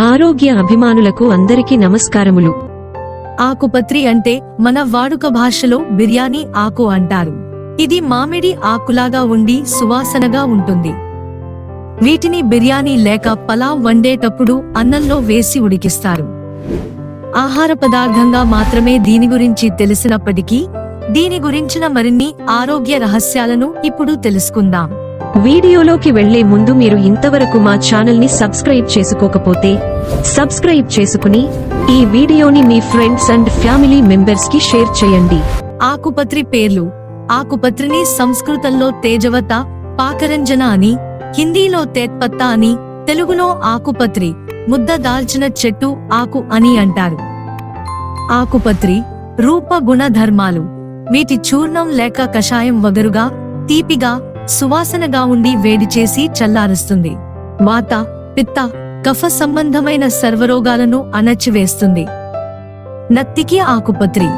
ఆరోగ్య అభిమానులకు అందరికీ నమస్కారములు. ఆకుపత్రి అంటే మన వాడుక భాషలో బిర్యానీ ఆకు అంటారు. ఇది మామిడి ఆకులాగా ఉండి సువాసనగా ఉంటుంది. వీటిని బిర్యానీ లేక పలావ్ వండేటప్పుడు అన్నంలో వేసి ఉడికిస్తారు. ఆహార పదార్థంగా మాత్రమే దీని గురించి తెలిసినప్పటికీ దీని గురించిన మరిన్ని ఆరోగ్య రహస్యాలను ఇప్పుడు తెలుసుకుందాం. వీడియోలోకి వెళ్ళే ముందు మీరు ఇంతవరకు మా ఛానల్ని సబ్స్క్రైబ్ చేసుకోకపోతే సబ్స్క్రైబ్ చేసుకుని ఈ వీడియోని మీ ఫ్రెండ్స్ అండ్ ఫ్యామిలీ మెంబర్స్కి షేర్ చేయండి. ఆకుపత్రి పేర్లు. ఆకుపత్రిని సంస్కృతంలో తేజవత పాకరంజన అని హిందీలో తేత్పత్త అని తెలుగులో ఆకుపత్రి ముద్ద దాల్చిన చెట్టు ఆకు అని అంటారు. ఆకుపత్రి రూప గుణధర్మాలు. వీటి చూర్ణం లేక కషాయం వగరుగా తీపిగా సువాసనగా ఉండి వేడి చేసి చల్లారుస్తుంది. వాత పిత్త కఫ సంబంధమైన సర్వరోగాలను అణచివేస్తుంది. నత్తికి ఆకుపత్రి.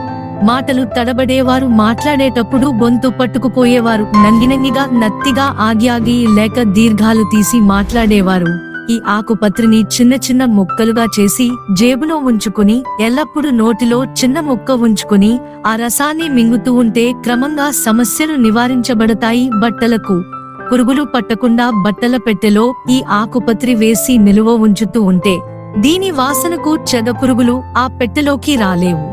మాటలు తడబడేవారు మాట్లాడేటప్పుడు గొంతు పట్టుకుపోయేవారు. నంగినంగిగా నత్తిగా ఆగి ఆగి లేక దీర్ఘాలు తీసి మాట్లాడేవారు. ఈ ఆకుపత్రిని చిన్న చిన్న ముక్కలుగా చేసి జేబులో ఉంచుకుని ఎల్లప్పుడూ నోటిలో చిన్న ముక్క ఉంచుకుని ఆ రసాన్ని మింగుతూ ఉంటే క్రమంగా సమస్యలు నివారించబడతాయి బట్టలకు. పురుగులు పట్టకుండా బట్టల పెట్టెలో ఈ ఆకుపత్రి వేసి నిలువ ఉంచుతూ ఉంటే దీని వాసనకు చెద పురుగులు ఆ పెట్టెలోకి రాలేవు.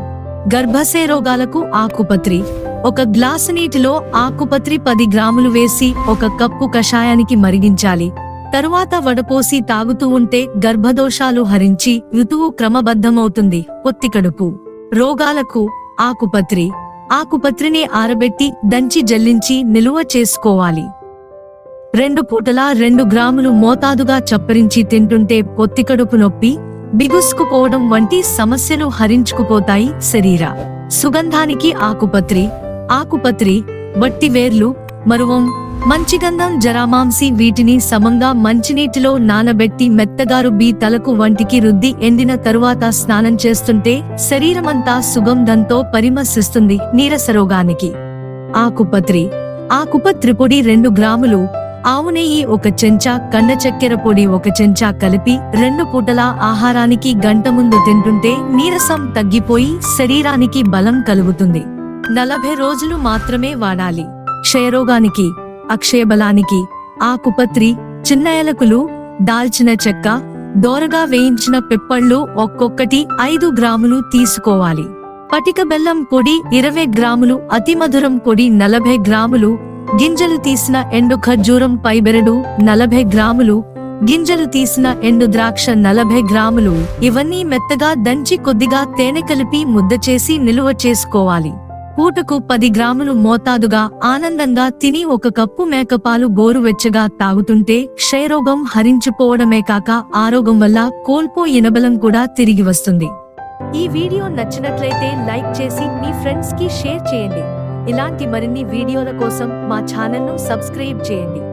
గర్భశయ రోగాలకు ఆకుపత్రి. ఒక గ్లాసు నీటిలో ఆకుపత్రి పది గ్రాములు వేసి ఒక కప్పు కషాయానికి మరిగించాలి. తరువాత వడపోసి తాగుతూ ఉంటే గర్భదోషాలు హరించి ఋతువు క్రమబద్ధమవుతుంది. పొత్తికడుపు రోగాలకు ఆకుపత్రి. ఆకుపత్రిని ఆరబెట్టి దంచి జల్లించి నిలువ చేసుకోవాలి. రెండు పూటలా రెండు గ్రాములు మోతాదుగా చప్పరించి తింటుంటే పొత్తికడుపు నొప్పి బిగుసుకుపోవడం వంటి సమస్యలు హరించుకుపోతాయి శరీర. సుగంధానికి ఆకుపత్రి. ఆకుపత్రి వట్టివేర్లు మరువం మంచిగంధం జరామాంసి వీటిని సమంగా మంచినీటిలో నానబెట్టి మెత్తగారు బీ తలకు వంటికి రుద్ది ఎండిన తరువాత స్నానం చేస్తుంటే శరీరమంతా సుగంధంతో పరిమశిస్తుంది నీరసరోగానికి. ఆకుపత్రి. ఆకుపత్రి పొడి రెండు గ్రాములు. ఆవు నెయ్యి ఒక చెంచా కండ చక్కెర పొడి ఒక చెంచా కలిపి రెండు పూటలా ఆహారానికి గంట ముందు తింటుంటే నీరసం తగ్గిపోయి శరీరానికి బలం కలుగుతుంది. నలభై రోజులు మాత్రమే వాడాలి. క్షయరోగానికి. అక్షయబలానికి ఆకుపత్రి చిన్న ఎలకులు దాల్చిన చెక్క దోరగా వేయించిన పిప్పళ్ళు ఒక్కొక్కటి ఐదు గ్రాములు తీసుకోవాలి. పటిక బెల్లం పొడి ఇరవై గ్రాములు అతిమధురం పొడి నలభై గ్రాములు గింజలు తీసిన ఎండు ఖర్జూరం పైబెరడు నలభై గ్రాములు గింజలు తీసిన ఎండు ద్రాక్ష నలభై గ్రాములు. ఇవన్నీ మెత్తగా దంచి కొద్దిగా తేనె కలిపి ముద్ద చేసి నిలువ చేసుకోవాలి. పూటకు పది గ్రాములు మోతాదుగా ఆనందంగా తిని ఒక కప్పు మేకపాలు గోరువెచ్చగా తాగుతుంటే క్షయరోగం హరించిపోవడమే కాక ఆరోగ్యం వల్ల కోల్పోయిన ఇనబలం కూడా తిరిగి వస్తుంది. ఈ వీడియో నచ్చినట్లయితే లైక్ చేసి మీ ఫ్రెండ్స్కి షేర్ చేయండి. ఇలాంటి మరిన్ని వీడియోల కోసం మా ఛానల్ను సబ్స్క్రైబ్ చేయండి.